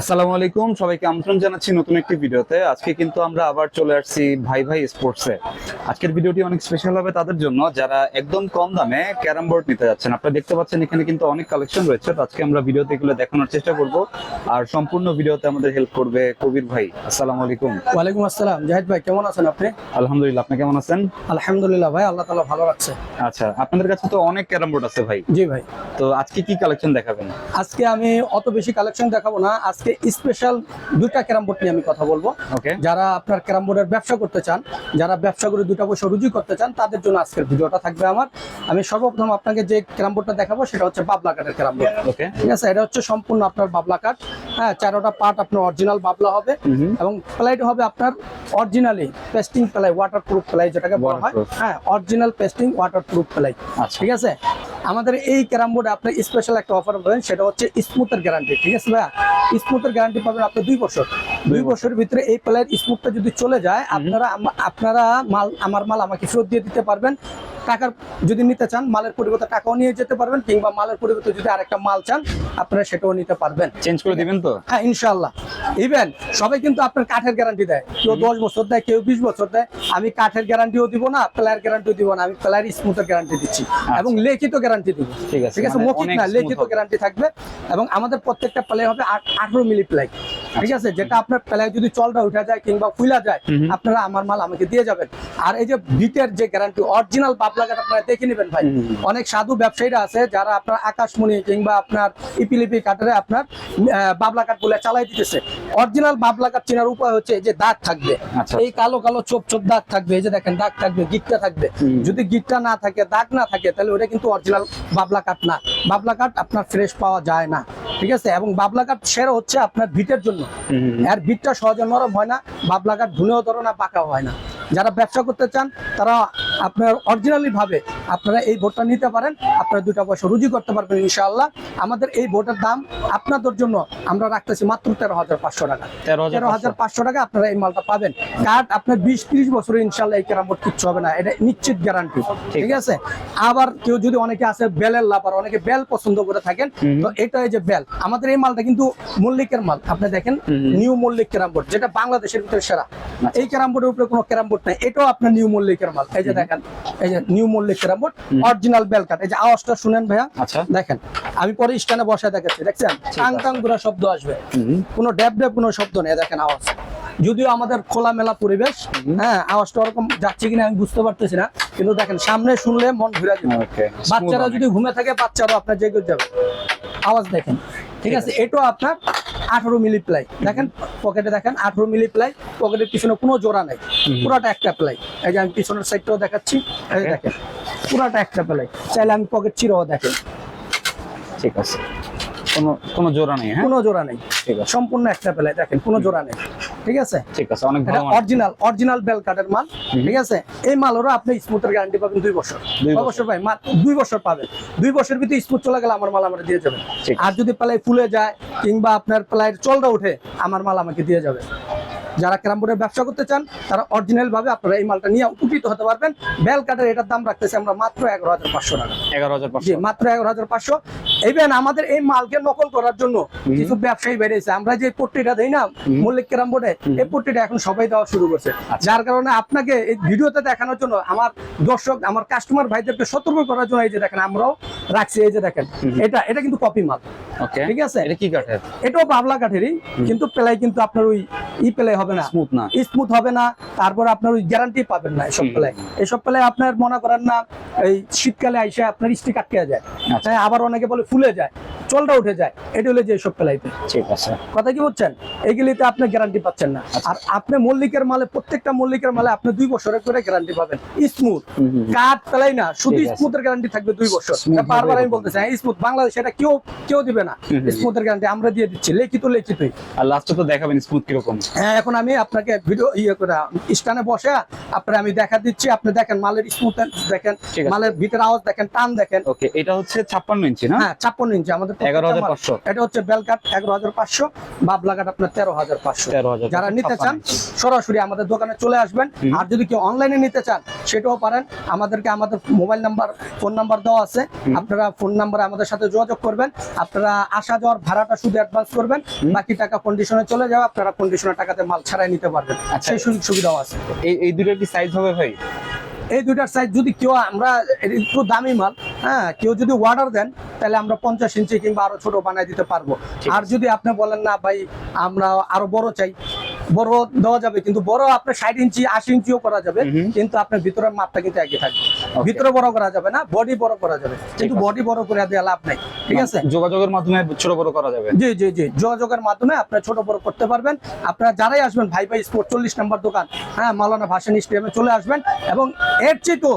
আসসালামু আলাইকুম সবাইকে আমন্ত্রণ জানাচ্ছি নতুন একটি ভিডিওতে। আজকে কিন্তু আমরা আবার চলে আসছি ভাই ভাই স্পোর্টসে। আজকের ভিডিওটি অনেক স্পেশাল হবে তাদের জন্য। যারা একদম কম দামে ক্যারাম বোর্ড নিতে যাচ্ছেন আপনারা দেখতে পাচ্ছেন এখানে কিন্তু অনেক কালেকশন রয়েছে। আজকে আমরা ভিডিওতে এগুলো দেখানোর চেষ্টা করব। আর সম্পূর্ণ ভিডিওতে আমাদের হেল্প করবে কবির ভাই। আসসালামু আলাইকুম। ওয়ালাইকুম আসসালাম। জাহিদ ভাই কেমন আছেন আপনি? আলহামদুলিল্লাহ আপনি কেমন আছেন? আলহামদুলিল্লাহ ভাই আল্লাহ তালা ভালো রাখছে। আচ্ছা আপনাদের কাছে তো অনেক ক্যারাম বোর্ড আছে ভাই। জি ভাই। তো আজকে কি কালেকশন দেখাবেন? আজকে আমি অত বেশি কালেকশন দেখাবো না। আজকে স্পেশাল দুইটা ক্যারাম বোর্ড নিয়ে আমি কথা বলব। যারা আপনার ক্যারাম বোর্ডের ব্যবসা করতে চান যারা ব্যবসা করে দুটা পয়সা রুজি করতে চান তাদের জন্য আজকের ভিডিওটা থাকবে আমার। আমি সর্বপ্রথম আপনাকে যে ক্যারাম বোর্ডটা দেখাবো সেটা হচ্ছে বাবলা কাঠের ক্যারাম বোর্ড। ঠিক আছে? এটা হচ্ছে সম্পূর্ণ আপনার বাবলা কাঠ। হ্যাঁ চারোটা পার্ট আপনার অরিজিনাল বাবলা হবে এবং প্লাইট হবে আপনার originally pasting ply waterproof ply যেটাকে বলা হয়। হ্যাঁ original pasting water proof ply. আচ্ছা। ঠিক আছে? আমাদের এই ক্যারাম বোর্ডে আপনি স্পেশাল একটা অফার পাবেন সেটা হচ্ছে স্মুথের গ্যারান্টি ঠিক আছে ভাইয়া? স্মুথের গ্যারান্টি পাবেন আপনি দুই বছর। দুই বছরের ভিতরে এই প্লেয়ার স্মুথটা যদি চলে যায় আপনারা আপনারা মাল আমার মাল আমাকে ফেরত দিয়ে দিতে পারবেন। টাকার যদি নিতে চান মালের পরিবর্তে টাকাও নিয়ে যেতে পারবেন কিংবা মালের পরিবর্তে যদি আরেকটা মাল চান আপনারা সেটাও নিতে পারবেন। চেঞ্জ করে দিবেন তো? হ্যাঁ ইনশাল্লাহ ইভেন সবাই কিন্তু আপনার কাঠের গ্যারান্টি দেয়। কেউ দশ বছর দেয় কেউ বিশ বছর দেয়। আমি কাঠের গ্যারান্টিও দিব না প্লেয়ার গ্যারান্টিও দিব না আমি প্লেয়ার স্মুথের গ্যারান্টি দিচ্ছি। এবং লিখিত গ্যারান্টি দিব। ঠিক আছে, ঠিক আছে? মানে মৌখিক না লিখিত গ্যারান্টি থাকবে এবং আমাদের প্রত্যেকটা প্লে হবে আঠারো মিলি প্লাই ঠিক আছে? যেটা আপনার প্লাই যদি চলটা উঠে যায় কিংবা ফুলা যায় আপনারা আমার মাল আমাকে দিয়ে যাবেন। আর এই যে বিটের যে গ্যারান্টি অরিজিনাল বাবলাঘাট আপনারা দেখে নেবেন ভাই। অনেক সাধু ব্যবসায়ীরা আছে যারা আপনার আকাশমণি কিংবা আপনার ইপিলিপি কাটারে আপনার বাবলা কাঠ বলে চালাই দিতেছে। অরিজিনাল বাবলা কাঠ চেনার উপায় হচ্ছে যে দাগ থাকবে। আচ্ছা। এই কালো কালো চোপ চোপ দাগ থাকবে এই যে দেখেন দাগ থাকবে গিটটা থাকবে। যদি গিটটা না থাকে দাগ না থাকে তাহলে ওটা কিন্তু অরিজিনাল বাবলা কাঠ না। বাবলা কাঠ আপনার ফ্রেশ পাওয়া যায় না। ঠিক আছে? এবং বাবলা কাঠ সেরা হচ্ছে আপনার ভিটের জন্য। আর ভিটটা সহজে নরম হয় না বাবলা কাঠ ধুনেও ধরো না পাকাও হয় না। যারা ব্যবসা করতে চান তারা আপনার অরিজিনালি ভাবে আপনারা এই ভোটটা নিতে পারেন আপনারা দুটা পয়সা রুজি করতে পারবেন ইনশাআল্লাহ। আমাদের এই ভোটের দাম আপনাদের জন্য আমরা রাখতেছি মাত্র তেরো হাজার পাঁচশো টাকা। তেরো হাজার পাঁচশো। টাকা আপনারা এই মালটা পাবেন। কাঠ আপনার বিশ ত্রিশ বছরে ইনশাল্লাহ এই ক্যারাম বোর্ড কিচ্ছু হবে না। এটা নিশ্চিত গ্যারান্টি ঠিক। আছে? আবার কেউ যদি অনেকে আছে বেলের লাভার অনেকে বেল পছন্দ করে থাকেন তো এটা এই যে বেল। আমাদের এই মালটা কিন্তু মল্লিকের মাল। আপনি দেখেন নিউ মল্লিক ক্যারাম বোর্ড যেটা বাংলাদেশের ভিতরে সেরা। এই ক্যারাম বোর্ডের উপরে কোনো ক্যারাম বোর্ড নাই। এটাও আপনার নিউ মল্লিকের মাল। এই যে দেখেন। এই যে নিউ মল্লিক অরিজিনাল বেল কাঠ এই যে আওয়াজটা শুনেন ভাইয়া। আচ্ছা। দেখেন আমি পরে স্ট্যান্ডে বসায় দেখাচ্ছি দেখছেন? টাং টাং শব্দ আসবে। কোনো ড্যাব ড্যাব কোনো শব্দ নেই দেখেন আওয়াজ। যদিও আমাদের খোলামেলা পরিবেশ হ্যাঁ আওয়াজটা ওরকম যাচ্ছে কিনা আমি বুঝতে পারতেছি না কিন্তু দেখেন সামনে শুনলে মন ঘুরে যাবে। বাচ্চারা যদি ঘুমে থাকে বাচ্চারা আপনার জেগে যাবে। আওয়াজ দেখেন। ঠিক আছে। এটাও আপনার আঠারো মিলি প্লাই। দেখেন পকেটে দেখেন আঠারো মিলি প্লাই পকেটের পিছনে কোনো জোড়া নাই। পুরাটা একটা প্লাই। এই যে আমি পিছনের সাইডটাও দেখাচ্ছি এই দেখেন পুরাটা একটা প্লাই। চাইলে আমি পকেট চিরও দেখেন। ঠিক আছে। কোনো কোনো জোড়া নেই হ্যাঁ? কোনো জোড়া নেই। ঠিক আছে। সম্পূর্ণ একটা প্লাই দেখেন কোনো জোড়া নেই। ঠিক আছে? ঠিক আছে অনেক ভালো অরিজিনাল অরিজিনাল বেল কাঠের মাল ঠিক আছে? এই মালেরও আপনি স্মুথের গ্যারান্টি পাবেন দুই বছর। দুই বছর। বছর ভাই? দুই বছর পাবেন। দুই বছরের ভিতরে স্মুথ চলে গেলে আমার মাল আমার দিয়ে যাবেন আর যদি প্লাই ফুলে যায় কিংবা আপনার প্লাইয়ের চলটা উঠে আমার মাল আমাকে দিয়ে যাবে। যারা ক্যারাম বোর্ডের ব্যবসা করতে চান তারা অরিজিনাল ভাবে আপনারা এই মালটা নিয়ে উপকৃত হতে পারবেন। বেল কাঠের এটার দাম রাখতেছি আমরা মাত্র এগারো হাজার পাঁচশো টাকা। এগারো হাজার মাত্র এগারো হাজার পাঁচশো। ইভেন আমাদের এই মালকে নকল করার জন্য কিছু ব্যবসায়ী বেড়েছে আমরা যে পট্টিটা দেই না মল্লিক ক্যারাম বোর্ডে এই পট্টিটা এখন সবাই দেওয়া শুরু করছে। আচ্ছা। যার কারণে আপনাকে এই ভিডিওতে দেখানোর জন্য আমার দর্শক আমার কাস্টমার ভাইদেরকে সতর্ক করার জন্য এই যে দেখেন আমরাও রাখছি এই যে দেখেন এটা এটা কিন্তু কপি মাল। ঠিক আছে? এটা কি কাঠের? এটাও বাবলা কাঠেরই কিন্তু প্লাই কিন্তু আপনার ওই ই প্লাই হবে না। স্মুথ না। স্মুথ হবে না তারপর আপনার ওই গ্যারান্টি পাবেন না এসব। প্লাই। এসব প্লাই আপনার মনে করেন না এই শীতকালে আইসে আপনার স্টিক আটকে যায় আচ্ছা। হ্যাঁ, আবার অনেকে বলে ফুলে যায় চলটা উঠে যায় এটা হলো যে এসব প্লাইতে। ঠিক আছে। কথা কি বলছেন এগুলিতে আপনি গ্যারান্টি পাচ্ছেন না। আচ্ছা। আর আপনি মল্লিকের মালে প্রত্যেকটা মল্লিকের মালে আপনি দুই বছরের করে গ্যারান্টি পাবেন। স্মুথ। কাঠ পেলাই না শুধু স্মুথের গ্যারান্টি থাকবে দুই বছর। বারবার আমি এরকম। বলতেছি হ্যাঁ স্মুথ বাংলাদেশ এটা কেউ কেউ দিবে না। স্মুথের গ্যারান্টি আমরা দিয়ে দিচ্ছি লিখিত লিখিতই আর লাস্টে তো দেখাবেন স্মুথ কীরকম। হ্যাঁ এখন আমি আপনাকে ভিডিও ইয়ে করে স্টানে বসে আপনার আমি দেখা দিচ্ছি আপনি দেখেন মালের স্মুথ দেখেন মালের ভিতরে আওয়াজ দেখেন টান দেখেন। ওকে এটা হচ্ছে ছাপ্পান্ন ইঞ্চি না? হ্যাঁ ছাপ্পান্ন ইঞ্চি আমাদের এগারো হাজার পাঁচশো। এটা হচ্ছে বেল এগারো হাজার পাঁচশো বাবলাঘাট আপনার তেরো হাজার পাঁচশো। তেরো হাজার যারা নিতে চান সরাসরি আমাদের দোকানে চলে আসবেন। আর যদি কেউ অনলাইনে নিতে চান সেটাও পারেন। আমাদেরকে আমাদের মোবাইল নাম্বার ফোন নাম্বার দেওয়া আছে। আপনারা ফোন নাম্বারে আমাদের সাথে যোগাযোগ করবেন। আপনারা আসা যাওয়ার ভাড়াটা শুধু অ্যাডভান্স করবেন। বাকি টাকা কন্ডিশনে চলে যাবে আপনারা কন্ডিশনের টাকাতে মাল ছাড়াই নিতে পারবেন। আচ্ছা। সেই সুযোগ সুবিধাও আছে। এই এই দুটোর কি সাইজ হবে ভাই? এই দুইটার সাইজ যদি কেউ আমরা একটু দামি মাল হ্যাঁ কেউ যদি অর্ডার দেন তাহলে আমরা পঞ্চাশ ইঞ্চি কিংবা আরও ছোট বানাই দিতে পারব। আর যদি আপনি বলেন না ভাই আমরা আরও বড় চাই। বড় দেওয়া যাবে কিন্তু বড় আপনার ষাট ইঞ্চি আশি ইঞ্চিও করা যাবে কিন্তু আপনার ভিতরের মাপটা কিন্তু একই থাকবে। ভিতরে বড় করা যাবে না বডি বড় করা যাবে। কিন্তু বডি বড় করে দেওয়া লাভ নাই ঠিক আছে? যোগাযোগের মাধ্যমে ছোট বড় করা যাবে। জি জি জি যোগাযোগের মাধ্যমে আপনার ছোট বড় করতে পারবেন। আপনারা যারাই আসবেন ভাই ভাই স্পোর্ট চল্লিশ নম্বর দোকান হ্যাঁ মালানা ভাসানি স্টেডিয়ামে চলে আসবেন এবং এর চেয়েও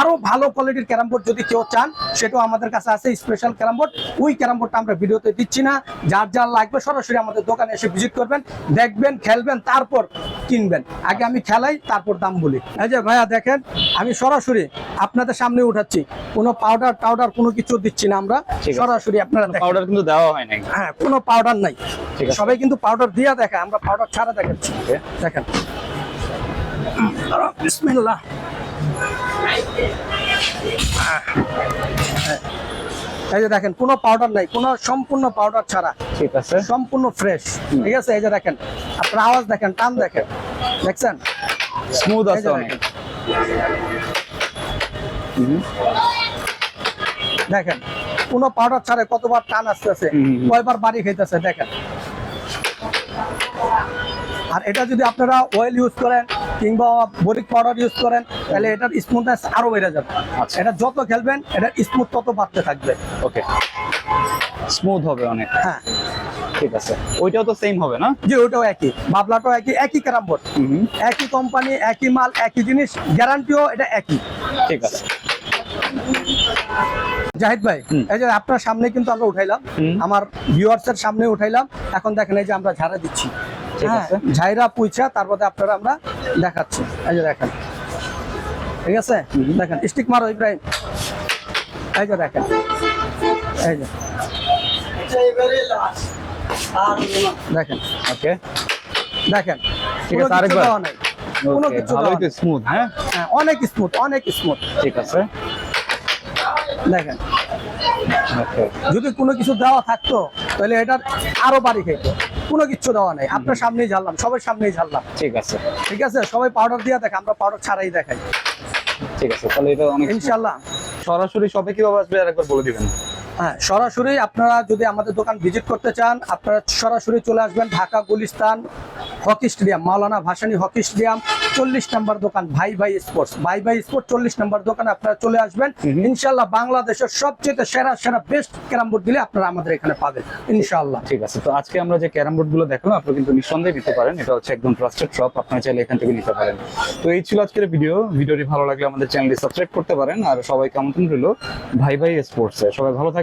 আরও ভালো কোয়ালিটির ক্যারাম বোর্ড যদি কেউ চান সেটাও আমাদের কাছে আছে স্পেশাল ক্যারাম বোর্ড। ওই ক্যারাম বোর্ডটা আমরা ভিডিওতে দিচ্ছি না। যার যার লাগবে সরাসরি আমাদের দোকানে এসে ভিজিট করবেন দেখবেন খেলবেন তারপর কিনবেন। আগে আমি খেলাই তারপর দাম বলি। এই যে ভাইয়া দেখেন আমি সরাসরি আপনাদের সামনে উঠাচ্ছি। কোনো পাউডার টাউডার কোনো কিছু দিচ্ছি না আমরা। সরাসরি আপনারা পাউডার কিন্তু দেওয়া হয় নাই। হ্যাঁ কোনো পাউডার নাই। সবাই কিন্তু পাউডার দিয়া দেখে আমরা পাউডার ছাড়া দেখাচ্ছি। দেখেন। বিসমিল্লাহ। এই যে দেখেন কোনো পাউডার নাই কোনো সম্পূর্ণ পাউডার ছাড়া। ঠিক আছে। সম্পূর্ণ ফ্রেশ ঠিক আছে? এই যে দেখেন আপনার আওয়াজ দেখেন টান দেখেন। দেখছেন? স্মুথ আছে দেখেন। কোনো পাউডার ছাড়া কতবার টান আসতেছে। কয়বার বাড়ি খাইতেছে দেখেন। আর এটা যদি আপনারা অয়েল ইউজ করেন কিংবা বরিক পাউডার ইউজ করেন তাহলে এটার স্মুথনেস আরও বেড়ে যাবে। আচ্ছা। এটা যত খেলবেন এটার স্মুথ তত বাড়তে থাকবে। ওকে। স্মুথ হবে অনেক। হ্যাঁ। ঠিক আছে। ওইটাও তো সেম হবে না? যে ওটাও একই। বাবলাটাও একই একই ক্যারাম বোর্ড একই কোম্পানি একই মাল একই জিনিস গ্যারান্টিও এটা একই। ঠিক আছে। জাহিদ ভাই। এই যে আপনার সামনে কিন্তু আমরা উঠাইলাম। আমার ভিউয়ার্স এর সামনে উঠাইলাম। এখন দেখেন এই যে আমরা ঝাড়া দিচ্ছি। ঠিক হ্যাঁ, আছে। ঝাইরা পুইছা তারপরে আপনারা আমরা দেখাচ্ছি। এই যে দেখেন। ঠিক আছে? দেখেন স্টিক মারো ইব্রাহিম। এই যে দেখেন। এই যে। দেখেন ওকে দেখেন। ঠিক আছে, আরেকবার। কোনো কিছু স্মুথ হ্যাঁ? হ্যাঁ, অনেক স্মুথ অনেক স্মুথ ঠিক আছে। দেখেন। যদি কোনো কিছু দেওয়া থাকতো তাহলে এটার আরও বাড়ি খেত কোনো কিছু দেওয়া নাই। আপনার সামনেই ঝাললাম সবাই সামনেই ঝাললাম ঠিক আছে। ঠিক আছে? সবাই পাউডার দিয়ে দেখে আমরা পাউডার ছাড়াই দেখাই। ঠিক আছে তাহলে এটা অনেক। ইনশাল্লাহ সরাসরি শপে কীভাবে আসবে? আর একবার বলে দিবেন। হ্যাঁ সরাসরি আপনারা যদি আমাদের দোকান ভিজিট করতে চান আপনারা সরাসরি চলে আসবেন Dhaka Gulistan hockey stadium Maulana Bhasani hockey stadium চল্লিশ নম্বর দোকান ভাই ভাই স্পোর্টস। ভাই ভাই স্পোর্টস চল্লিশ নম্বর দোকানে আপনারা চলে আসবেন। ইনশাল্লাহ বাংলাদেশের সবচেয়ে সেরা সেরা বেস্ট ক্যারাম বোর্ড দিলে আপনারা আমাদের এখানে পাবেন ইনশাল্লাহ ঠিক আছে তো আজকে আমরা যে ক্যারাম বোর্ডগুলো দেখলাম আপনারা কিন্তু নিঃসন্দেহে নিতে পারেন। এটা হচ্ছে একদম ট্রাস্টেড শপ আপনারা চাইলে এখান থেকে নিতে পারেন। তো এই ছিল আজকের ভিডিও ভিডিওটি ভালো লাগলে আমাদের চ্যানেলটি সাবস্ক্রাইব করতে পারেন। আর সবাইকে আমন্ত্রণ রইল ভাই ভাই স্পোর্টসে। সবাই ভালো